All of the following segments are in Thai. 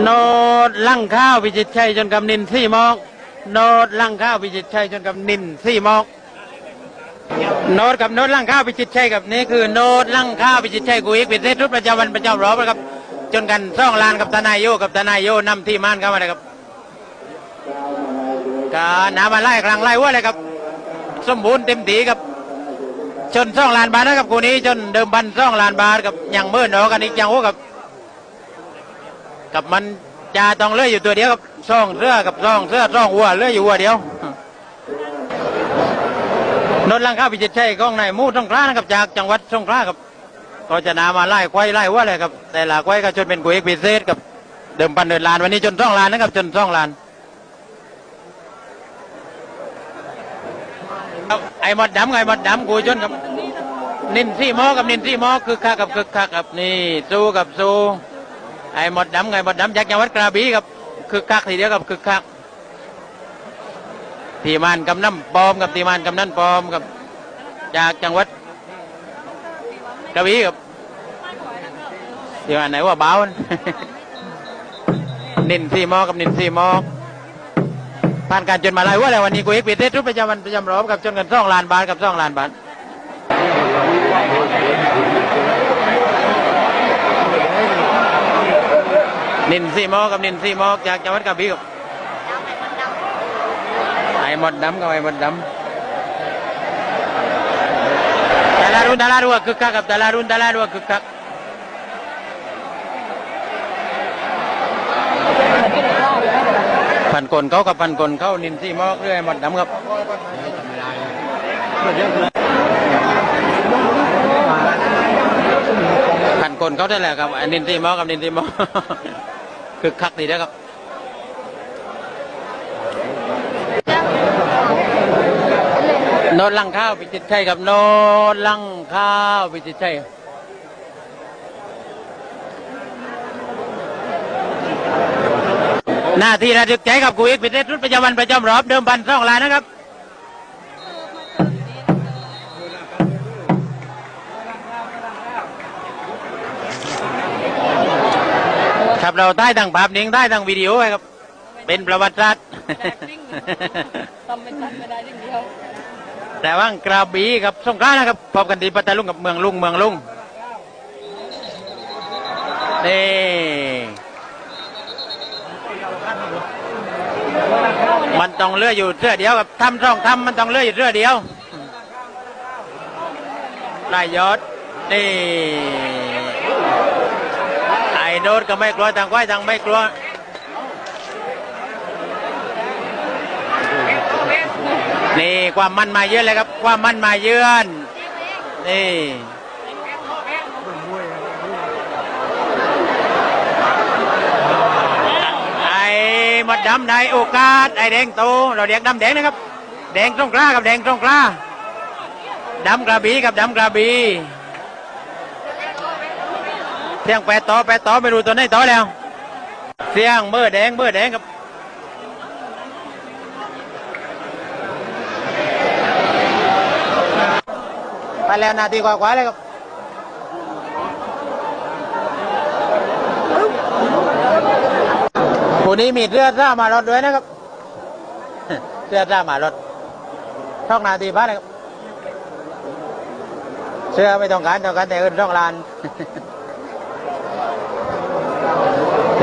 โนดลั่งข้าวพิจิตชัยจนกับนินสี่มอกโนดลั่งข้าวพิจิตชัยจนกับนินสี่มอกโนดกับโนดลั่งข้าวพิจิตชัยกับนี่คือโนดลั่งข้าวพิจิตชัยกูอีกป็นเซตรุดประจำวันประจำรอบนะครับ จนกันซ่องลานกับทนายโยกับทนายโยนำที่ม่านเข้ามาเลยครับกาหน้ำมาไล่กลางไล่วัวเลยครับ สมบูรณ์เต็มตีครับจนซ่องลานบาทนะครับคู่นี้จนเดิมพันซ่องลานบาทกับยังเมื่อหนอกันอีกยังโอ้กับ กับมันจะต้องเลื่อยอยู่ตัวเดียวกับซ่องเสื้อกับซ่องเสื้อซ่องวัวเลื่อยอยู่วัวเดียวนนท์ลังข้าวพิจิตรชัยกองในมู่สงขลานะครับจากจังหวัดสงขลาครับก็จะนามาไล่ควายไล่วัวเลยครับแต่ละควายก็จนเป็นกุยเอกพิเศษกับเดิมพันเดินลานวันนี้จนซ่องลานนะครับจนซ่องลานไอ้หมดดำไงหมดดำกูจนกับนินซี่มอกับนินซี่มอคือคักกับคือคักกับนี่สู้กับสู้ ไอ้หมดดำไงหมดดำจากจังหวัดกระบี่ครับคือคักทีเดียวกับคือคักทีมานกำน้ำปลอมกับทีมานกำนันปลอมกับจากจังหวัดกระบี่ครับทีมานไหนว่าเบานินซีมอกับนินซีมอผ่านการจนมาลายว่าแล้ววันนี้กูเอกปีเทศทุกประจำวันประจำรอบกับจนกันสองล้านบาทกับสองล้านบาท นินซีมอกกับนินซีมอกจากจังหวัดกระบี่ครับไอหมดดำกับไอหมดดำตลาดรุ่นตลาดรัวคึกคักกับตลาดรุ่นตลาดรัวคึกคักพันคนเขากับพันคนเขานินซีมอกเรื่อยหมดดำครับพันคนเขาได้แหละครับนินซีมอกกับนินซีมอก คึกคักดีนะครับโนลังข้าวพิจิตรชัยกับโนลังข้าวพิจิตรชัยหน้าที่ระทึกใจกับกูอีกพิเศษรุดประจำวันประจำรอบเดิมพันสองล้านนะครับ เราได้ทั้งภาพนิ่งได้ทั้งวิดีโอไว้ครับ เป็นประวัติศาสตร์ทำไม่ทันไม่ได้ทีเดียวแต่ว่ากระบี่กับสงขลานะครับพบกันที่ปัตตาลุงกับเมืองลุงเมืองลุงนี่มันต้องเลือกอยู่เสื้อเดียวกับทำช่องทำมันต้องเลือกอยู่เสื้อเดียวนายยศนี่ไอ้ โดดก็ไม่กลัวทางควายทางไม่กลัวนี่ความมั่นมาเยอะเลยครับ ความมั่นมาเยือนนี่ไอ้หมดดำได้โอกาสไอ้แดงโตเราเรียกดำแดงนะครับ แดงตรงกล้ากับแดงตรงกล้าดำกระบี่กับดำกระบี่ เสียงแปดต่อแปดต่อไม่รู้ตัวไหนต่อแล้ว เสียงเบอร์แดงเบอร์แดงครับไปแล้วนาทีกว่าๆเลยครับผู้นี้มีเสื้อซ่ามารถด้วยนะครับเสื้อซ่ามารถช่องนาทีพัดเลยครับเสื้อไม่ต้องการต้องการแต่อื่นช่องลาน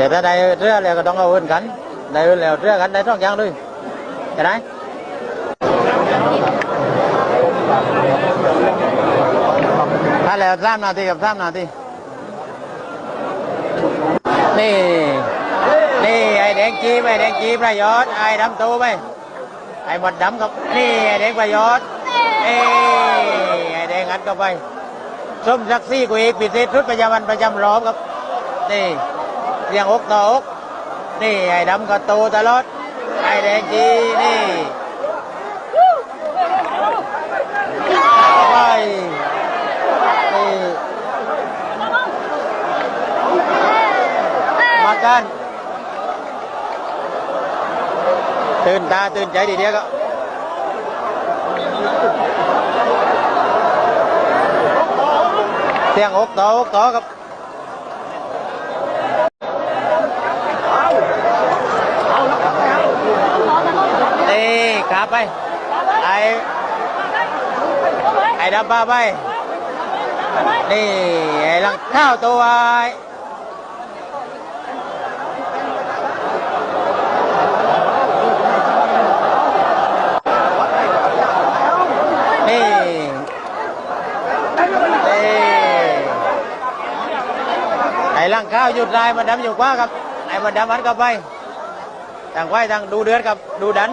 แต่ถ้าได้เสื้อแล้วก็ต้องเอาอื่นกันได้อื่นแล้วเสื้อกันได้ช่องยางด้วยจะได้ถ้าแล้วสามนาทีกับสามนาทีนี่นี่ไอ้แดงจีบไอ้แดงจีบประยชน์ไอ้ดำตูไปไอ้หมดดำกับนี่ไอ้แดงประยชน์เอ้ยไอ้แดงอัดเข้าไปส้มซักซี่กูเอกปิดเซตชุดประจำวันประจำร้อบครับนี่ เสียงอกต่ออกนี่ไอ้ดำก็โตตลอดไอ้แดงจีนี่ไปนี่มากันตื่นตาตื่นใจดีเดียวก็เสียงอกต่ออกต่อครับาไป ไอ้ไอ้ดำปลาไป นี่ไอ้ลังข้าวตัวไอ้นี่นี่ไอ้ลังข้าวหยุดลายมันดำอยู่กว่าครับ ไอ้มันดำมันก็ไปต่างไว้ต่างดูเดือดกับดูดัน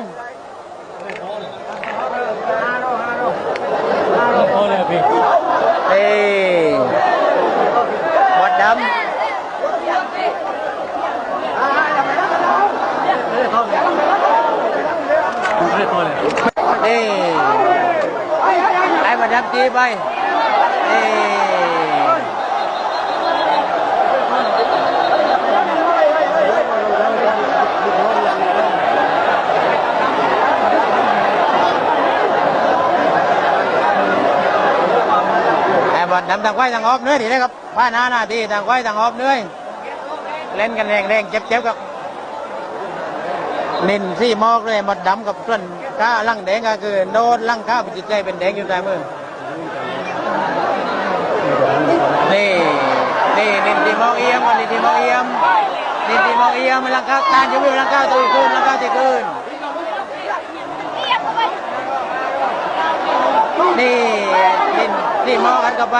นี่หมดดำนี่ไอ้หมดดำจีไปเอ้ หมดดำทางไว้ทางออกเหนื้อยดีนะครับผ้าหน้าหน้าที่ทางไว้ทางออกเหนื้อยเล่นกันแรงๆเจ็บๆกับนินซี่มอกเลยหมดดำกับส่วนข้าลังแดงก็คือโดนลังข้าวเป็นจิตใจเป็นแดงอยู่ใต้มือนี่นี่นินที่มองเอียมนินที่มองเอียมนินที่มองเอียมลังข้าวตานอยู่ลังข้าวตัวขึ้นลังข้าวตัวขึ้นนี่ นี่มอกันกับไป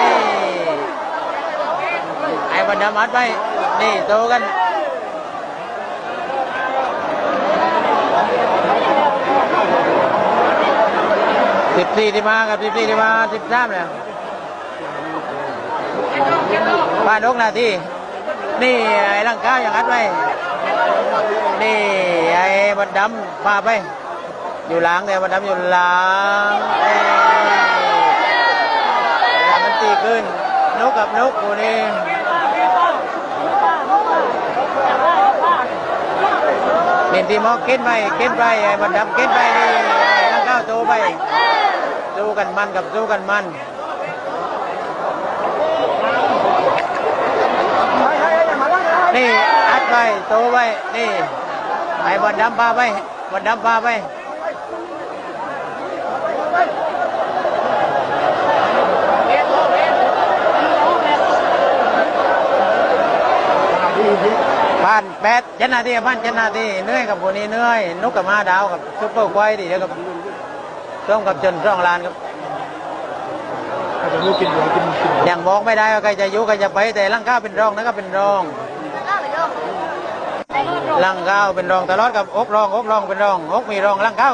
นี่ไอ้บันดามัดไปนี่โตกันสิบสี่ที่มากับสิบสี่ที่มาสิบสามแล้วบ้านนกนาทีนี่ไอ้ลังข้าอย่างนั้นไปนี่ไอ้บันดำพาไป อยู่หล้างเนี่ยบันดำอยู่หล้างเอ้ยเวลามันตี ขึ้น นกกับนกกูนี่นี่ที่มอกเก็นไปเก็นไปไอ้บันดำเก็นไปนี่งข้าวโตไปสู้กันมันกับสู้กันมันนี่อัดไปโตไปนี่ไอ้บอลดำพาไปบอลดำพาไป แปดเจ็ดนาทีผ่านเจ็ดนาทีเหนื่อยกับคนนี้เหนื่อยนุกกับมาดาวกับซุปเปอร์ควายดีเดี๋ยวกับร่วมกับจนร่องลานครับอาจจะไม่กินหัวกินกินยังบอกไม่ได้ว่าใครจะอยุใครจะไปแต่ร่างข้าวเป็นรองนะครับเป็นรองร่างข้าวเป็นรองตลอดกับอกรองอกรองเป็นรองอกมีรองร่างข้า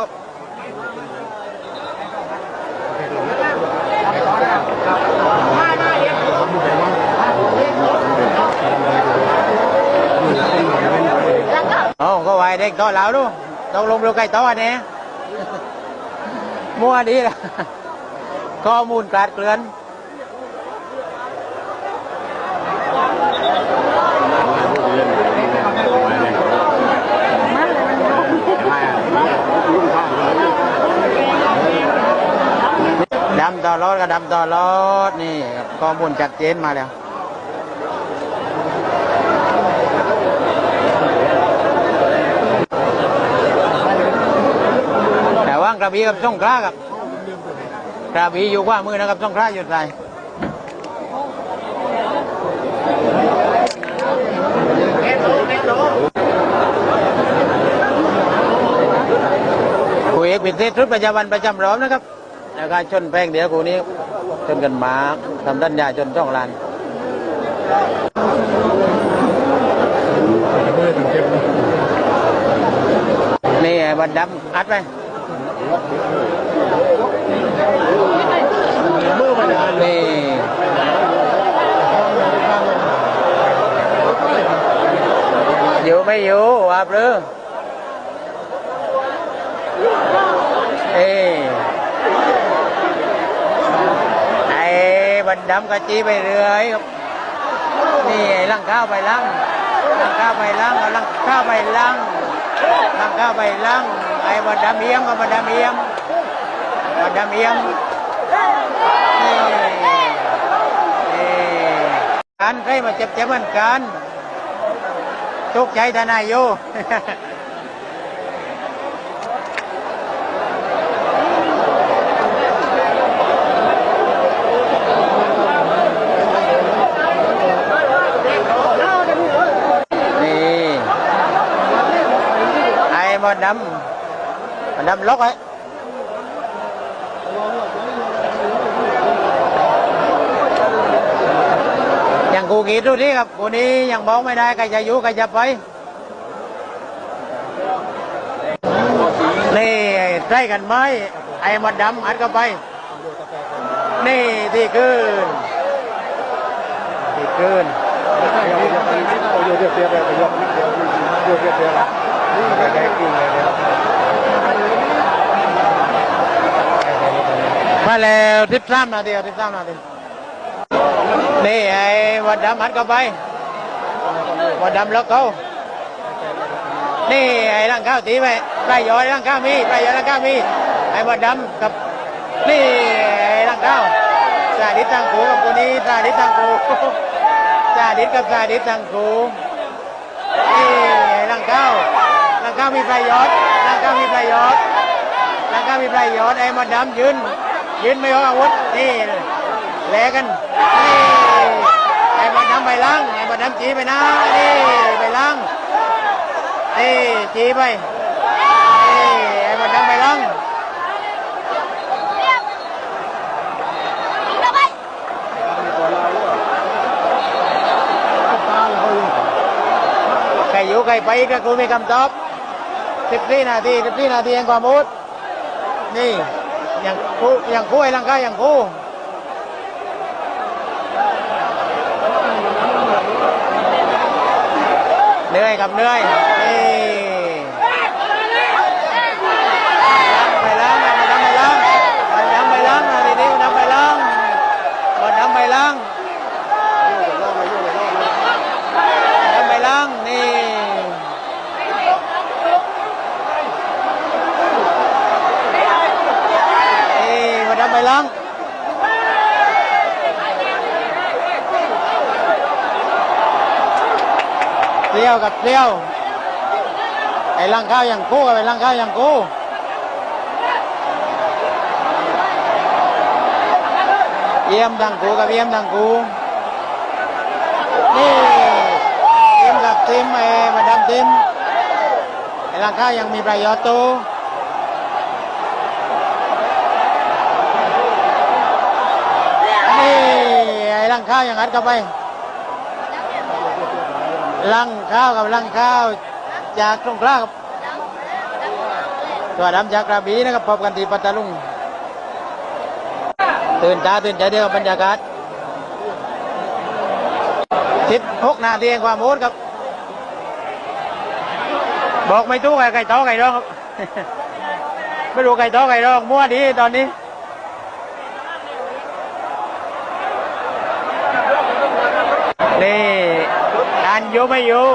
วโอ้ก็ไหวเด็กต่อแล้วดูต้องลงเรือไก่ต่อเนี่ยมั่วดีละข้อมูลกลาดเกลื่อนดำต่อรถก็ดำต่อรถนี่ข้อมูลชัดเจนมาแล้ว แต่ว่าง กระบี่กับช่องคล้าครับกระบี่อยู่ขว่ามือนะครับช่องคล้าอยู่ใส่คุยเอกปิเทศชุดประจำวันประจำร้อบนะครับแล้วก็ชนแป้งเดี๋ยวกูนี้ชนกันมาทำดันยาจนช่องลานนี่ไอ้บันดำอัดไปมือไปเลย นี่อยู่ไม่อยู่ว่าเปลือเอ้ไอ้บันดำกะจีไปเรื่อยครับนี่ลังข้าวไปลังลังข้าวไปลังเอาลังข้าวไปลังลังข้าวไปลัง ไอ้บัดำเอียมกับบัดำเอียมบัดำเอียมการใครมาเจ็บเจ็บเหมือนกันทุกใจทนายอยู่ ดำ หมดดำล็อกไว้ยังกูกีดดูดิครับกูนี้ยังบอกไม่ได้ใครจะอยู่ใครจะไปนี่ใกล้กันไหมไอ้มดดำอัดเข้าไป นี่ที่คืนที่คืนโอ้ยเรียบเรียบเลยยกนิดเดียวเรียบเรียบเรียบนี่แดงจริงเลยเนี่ย มาแล้วทิปสามนาทีทิปสามนาทีนี่ไอ้วัดดำอัดเข้าไปวัดดำล็อกเขานี่ไอ้ร่างข้าวตีไปปลายย้อยร่างข้าวมีปลายย้อยร่างข้าวมีไอ้วัดดำกับนี่ไอ้ร่างข้าวสาดิตทางกูกับตัวนี้สาดิตทางกูสาดิตกับสาดิตทางกูนี่ไอ้ร่างข้าวร่างข้าวมีปลายย้อยร่างข้าวมีปลายย้อยแล้วก็มีประโยชน์ไอ้หมดดำยืน ยืนไม่ออกอาวุธนี่แลกกันนี่ไอ้หมดดำไปล้างไอ้หมดดำจีไปนะนี่ไปล้างนี่จีไปนี่ไอ้หมดดำไปล้างใครอยู่ใครไปก็กูมีคำตอบสิบสี่นาทีสิบสี่นาทีเองความมุดนี่ อย่างคู่อย่างคู่ไอ้ลังกาอย่างคู่เหนื่อยกับเหนื่อยนี่ไปล้างมาทำไปล้างมาทำไปล้างมาทีนี้มาทำไปล้างมาทำไปล้างทำไปล้างนี่ นี่มาดำไปล้าง เปรี้ยวกับเปรี้ยวไอ้ลังข้าวอย่างกู้กับไอ้ลังข้าวอย่างกู้เยี่ยมดังกูกับเยี่ยมดังกูนี่ทีมกับทีมไอ้มาดำทีมไอ้ลังข้าวยังมีประโยชน์ตัวนี่ไอ้ลังข้าวอย่างนัดเข้าไป ลังข้าวกับลังข้าวจากตรงกลางครับตัวดำจากกระบี่นะครับพบกันที่ปัตตาลุงตื่นตาตื่นใจเดียวบรรยากาศสิบหกนาทีเองความโมดครับ บอกไม่ตู้ไก่ไก่ต้อไก่ร้องครับ ไม่รู้ไก่ต้อไก่ร้องมั่วดีตอนนี้ อันอยู่ไม่อยู่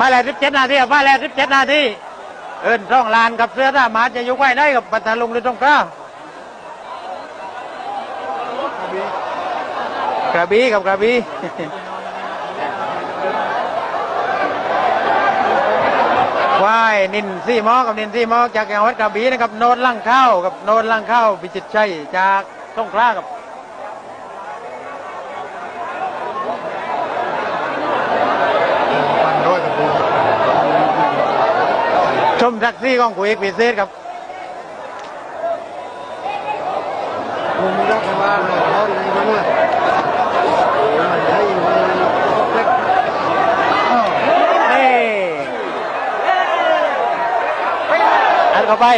มาแล้วสิบเจ็ดนาทีอะมาแล้วสิบเจ็ดนาทีเอินช่องลานกับเสื้อท่าหมาจะอยู่ไว้ได้กับปัตตาลุงหรือตรงกล้างก ระบี่กับกระบี่ควายนินซี่มอกับนินซี่มอจากจังหวัดกระบี่นะครับโนนลังเข้ากับโนนลังเข้าพิจิตรชัยจากสงขลากับชมแท็กซี่ของกุยเอกพิเศษครับ มุมยกมาเลยเขาดีมากเลยได้ยินเล็ก นี่อัด เข้าไป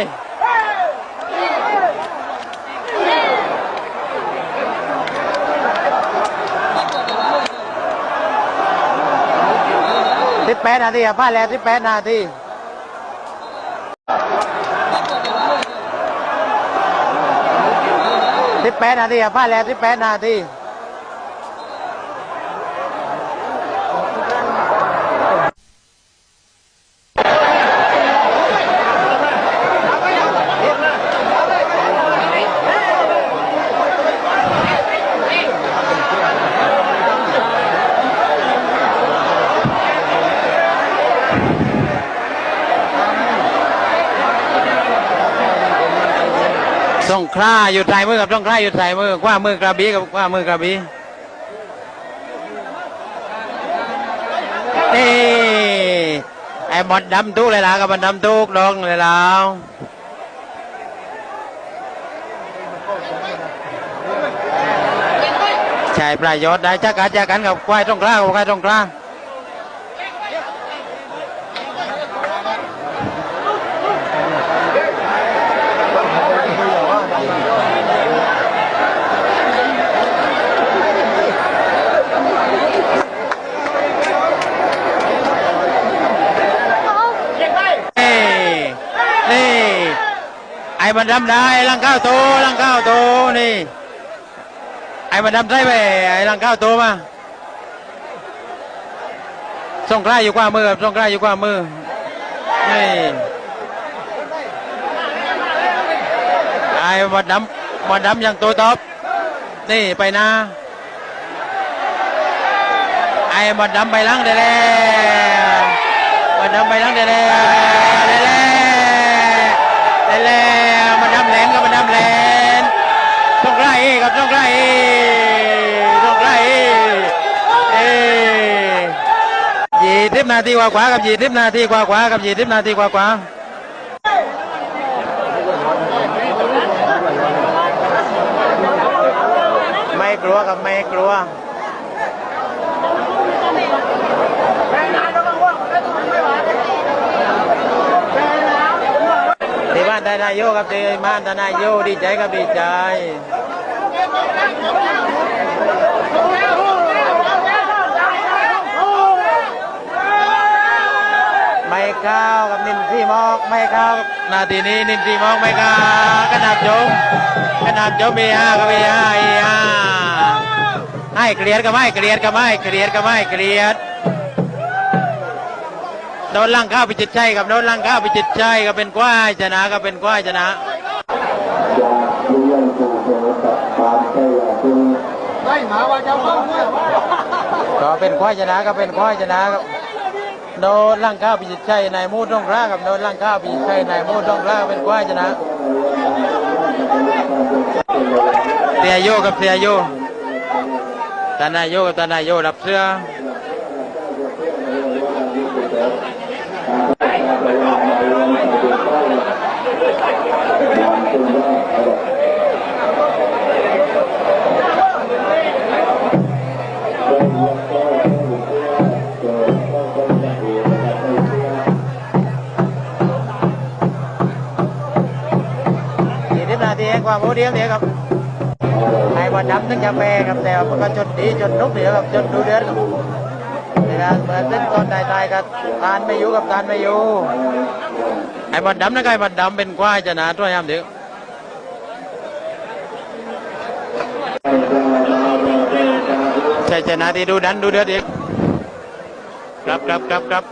สิบแปดนาทีอะพลาแล้วสิบแปดนาทีสิบแปดนาทีอะพลาแล้วสิบแปดนาที องคล้าอยู่ใส่มือกับจ้องคล้าอยู่ใส่มือว่ามือกระบี่กับว่ามือกระบี่นี่ไอ้หมดดำทุกเลยล่ะกับมันดำทุกดองเลยแล้วใช่ประโยชน์ได้จักกันจักกันกับควายตรงกลางกับควายตรงกลางนี่นี่ ไอ้มัน ดำได้ลังข้าวโตลังข้าวโตนี่ไอ้มันดำใช่ไหมไอ้ลังข้าวโตมาส่งใกล้อยู่กว่ามือส่งใกล้อยู่กว่ามือนี่ไอ้มันดำมันดำยังโตตอบนี่ไปนะไอ้มันดำไปหลังได้แล้วมันดำไปหลังได้แล้ว ใกล้กับต้องใกล้ต้องใกล้เอยี่สิบนาทีกว่าขวากับยี่สิบนาทีกว่าขวากับยี่สิบนาทีกว่าขวาไม่กลัวกับไม่กลัวที่บ้านทนายโยกับที่บ้านทนายโยดีใจกับดีใจ ไม่ข้าวกับนินที่มอกไม่ข้าวนาทีนี้นินที่มอกไม่ข้าวกระดับโจมกระดับโจมเบียกับเบียเอียให้เกลียดก็ไม่เกลียดก็ไม่เกลียดก็ไม่เกลียดโดนลังข้าวไปจิตใจกับโดนลังข้าวไปจิตใจก็เป็นกว้ายชนะก็เป็นกว้ายชนะ ได้หมาว่าเจ้าเข้าก็เป็นควายชนะก็เป็นควายชนะครับโดนร่างข้าวพิจิตชัยนายมูดต้องร่ากับโดนร่างข้าวพิจิตชัยนายมูดต้องร่าเป็นควายชนะเตียโยกับเตียโยตานายโยกับตานายโยรับเสื้อ ว่าโมเดียมเดียวครับไอ้บอลดำนึกจะแพ้ครับแต่ว่ามันก็จนดีจนนุกเดียวครับจนดูเดือดครับนะครับเหมือนเส้นต้นตายๆกับทานไม่อยู่กับทานไม่อยู่ไอ้บอลดำนั่นก็ไอ้บอลดำเป็นควายชนะตัวยามเดียวใช่ชนะที่ดูดันดูเดือดอีกครับครับครับครับ